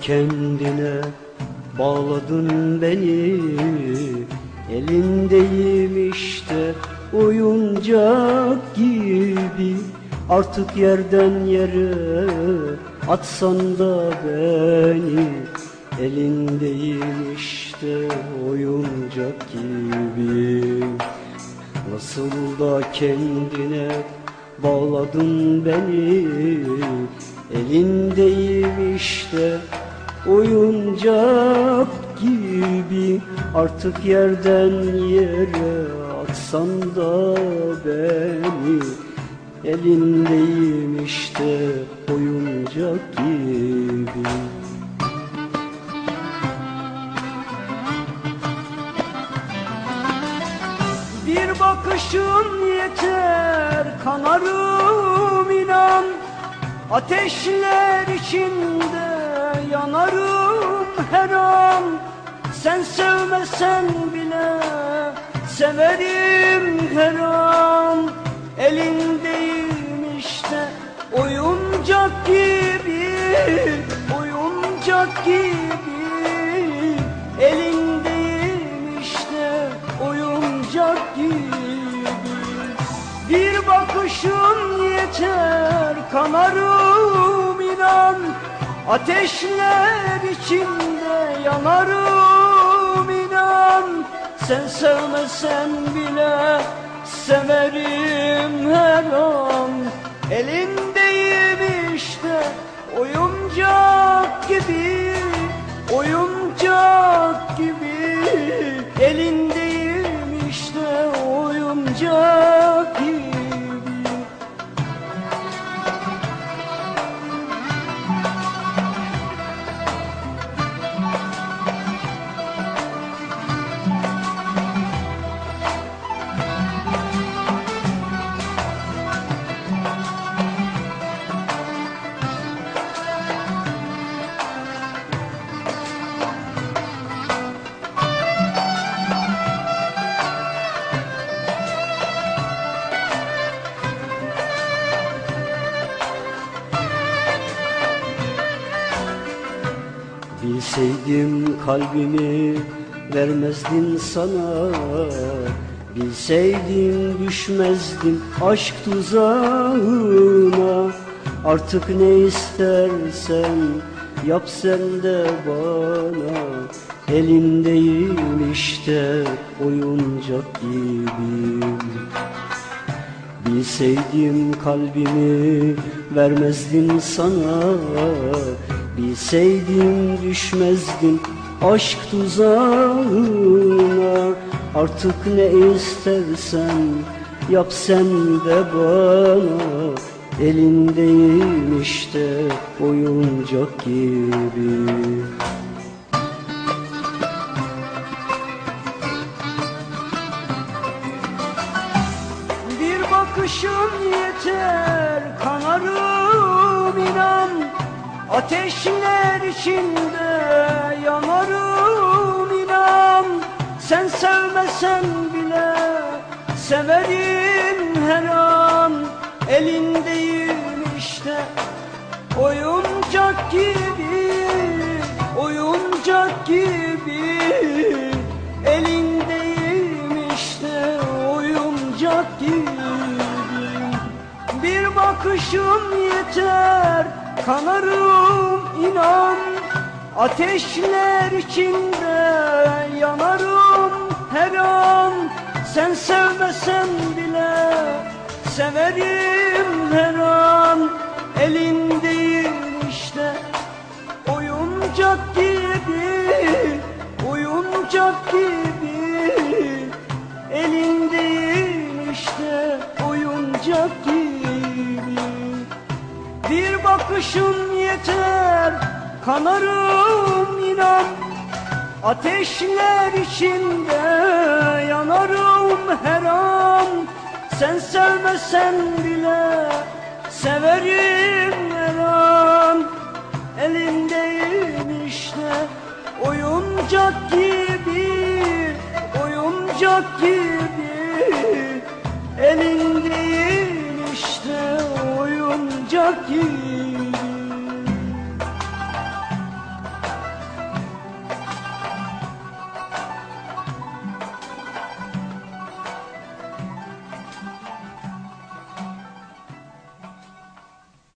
kendine bağladın beni. Elindeyim işte oyuncak gibi. Artık yerden yere atsan da beni. Elindeyim işte oyuncak gibi. Nasıl da kendine bağladın beni Elindeyim işte oyuncak gibi. Artık yerden yere atsan da beni. Elindeyim işte oyuncak gibi. Bir bakışın yeter kanarım Ateşler içinde yanarım her an. Sen sevmesen bile severim her an kanarım inan Ateşler içinde yanarım inan. Sen sevmesen bile severim her an. Elindeyim işte oyuncak gibi Oyuncak gibi. Elindeyim işte oyuncak gibi Bilseydim kalbimi vermezdin sana. Bilseydim düşmezdim aşk tuzağına. Artık ne istersen yap sen de bana. Elindeyim işte oyuncak gibiyim Bilseydim kalbimi vermezdim sana Bilseydim düşmezdim aşk tuzağına. Artık ne istersen yap sen de bana. Elindeyim işte oyuncak gibi. Bir bakışın yeter kanarım inan Ateşler içinde yanarım inan. Sen sevmesen bile severim her an. Elindeyim işte oyuncak gibi Oyuncak gibi bakışım yeter kanarım inan. Ateşler içinde yanarım her an. Sen sevmesen bile severim her an. Elindeyim işte oyuncak gibi bakışın yeter kanarım inan. Ateşler içinde yanarım her an. Sen sevmesen bile severim her an. Elindeyim işte oyuncak gibi Oyuncak gibi. Elindeyim olacak ki?